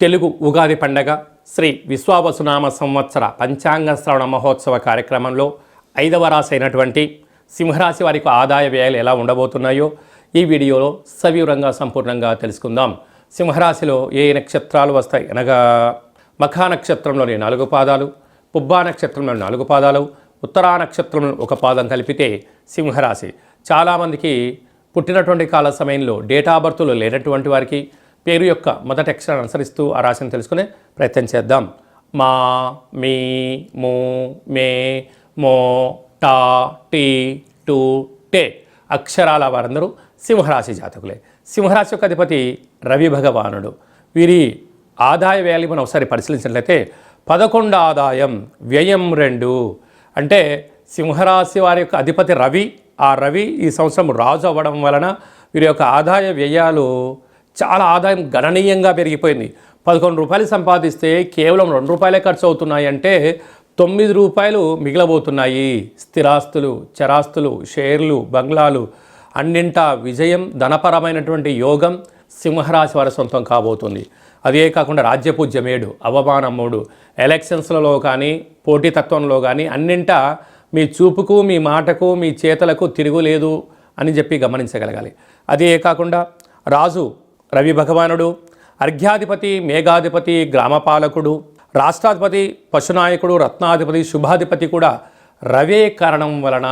తెలుగు ఉగాది పండగ శ్రీ విశ్వావసునామ సంవత్సర పంచాంగ శ్రవణ మహోత్సవ కార్యక్రమంలో ఐదవ రాశి అయినటువంటి సింహరాశి వారికి ఆదాయ వ్యయాలు ఎలా ఉండబోతున్నాయో ఈ వీడియోలో సవివరంగా సంపూర్ణంగా తెలుసుకుందాం. సింహరాశిలో ఏ నక్షత్రాలు వస్తాయి? అనగా మఖా నక్షత్రంలోని నాలుగు పాదాలు పుబ్బా నక్షత్రంలోని నాలుగు పాదాలు ఉత్తరా నక్షత్రంలో ఒక పాదం కలిపితే సింహరాశి. చాలామందికి పుట్టినటువంటి కాల సమయంలో డేటా బర్త్లు లేనటువంటి వారికి పేరు యొక్క మొదటి అక్షరాన్ని అనుసరిస్తూ ఆ రాశిని తెలుసుకునే ప్రయత్నం చేద్దాం. మా మీ మూ మే మో టా టీ టు టే అక్షరాల వారందరూ సింహరాశి జాతకులే. సింహరాశి యొక్క అధిపతి రవి భగవానుడు. వీరి ఆదాయ వ్యయాలు మనం ఒకసారి పరిశీలించినట్లయితే పదకొండు ఆదాయం వ్యయం రెండు. అంటే సింహరాశి వారి యొక్క అధిపతి రవి ఆ రవి ఈ సంవత్సరం రాజు అవ్వడం వలన వీరి యొక్క ఆదాయ వ్యయాలు చాలా ఆదాయం గణనీయంగా పెరిగిపోయింది. పదకొండు రూపాయలు సంపాదిస్తే కేవలం రెండు రూపాయలే ఖర్చు అవుతున్నాయి అంటే తొమ్మిది రూపాయలు మిగిలబోతున్నాయి. స్థిరాస్తులు చరాస్తులు షేర్లు బంగ్లాలు అన్నింటా విజయం ధనపరమైనటువంటి యోగం సింహరాశి వారి సొంతం కాబోతుంది. అదే కాకుండా రాజ్యపూజ్యమేడు అవమానమ్ముడు ఎలక్షన్స్లలో కానీ పోటీతత్వంలో కానీ అన్నింటా మీ చూపుకు మీ మాటకు మీ చేతలకు తిరుగులేదు అని చెప్పి గమనించగలగాలి. అదే కాకుండా రాజు రవి భగవానుడు అర్ఘ్యాధిపతి మేఘాధిపతి గ్రామపాలకుడు రాష్ట్రాధిపతి పశునాయకుడు రత్నాధిపతి శుభాధిపతి కూడా రవే కారణం వలన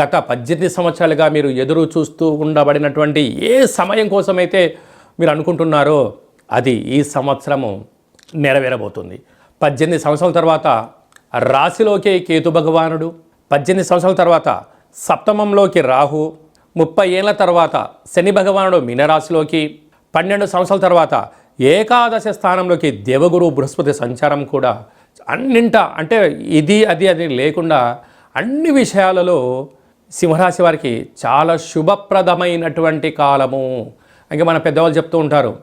గత పద్దెనిమిది సంవత్సరాలుగా మీరు ఎదురు చూస్తూ ఉండబడినటువంటి ఏ సమయం కోసమైతే మీరు అనుకుంటున్నారో అది ఈ సంవత్సరము నెరవేరబోతుంది. పద్దెనిమిది సంవత్సరాల తర్వాత రాశిలోకి కేతు భగవానుడు పద్దెనిమిది సంవత్సరాల తర్వాత సప్తమంలోకి రాహు ముప్పై ఏళ్ళ తర్వాత శని భగవానుడు మీనరాశిలోకి పన్నెండు సంవత్సరాల తర్వాత ఏకాదశ స్థానంలోకి దేవగురు బృహస్పతి సంచారం కూడా అన్నింట అంటే ఇది అది అది లేకుండా అన్ని విషయాలలో సింహరాశి వారికి చాలా శుభప్రదమైనటువంటి కాలము. ఇంకా మన పెద్దవాళ్ళు చెప్తూ ఉంటారు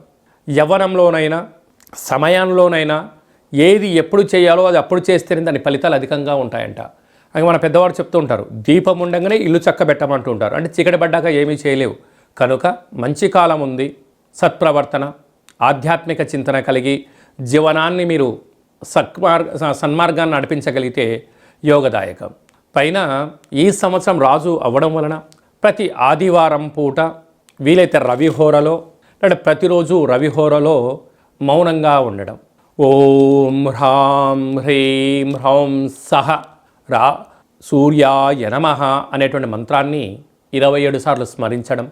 యవ్వనంలోనైనా సమయంలోనైనా ఏది ఎప్పుడు చేయాలో అది అప్పుడు చేస్తేనే దాని ఫలితాలు అధికంగా ఉంటాయంట. అని మన పెద్దవాడు చెప్తూ ఉంటారు దీపం ఉండగానే ఇల్లు చక్కబెట్టమంటూ ఉంటారు అంటే చీకటి పడ్డాక ఏమీ చేయలేవు. కనుక మంచి కాలం ఉంది. సత్ప్రవర్తన ఆధ్యాత్మిక చింతన కలిగి జీవనాన్ని మీరు సత్మార్గ సన్మార్గాన్ని నడిపించగలిగితే యోగదాయకం. పైన ఈ సంవత్సరం రాజు అవ్వడం వలన ప్రతి ఆదివారం పూట వీలైతే రవిహోరలో అంటే ప్రతిరోజు రవిహోరలో మౌనంగా ఉండడం. ఓం హ్రాం హ్రీం హ్రౌం సహ రా సూర్యాయ నమ అనేటువంటి మంత్రాన్ని ఇరవై ఏడు సార్లు స్మరించడం.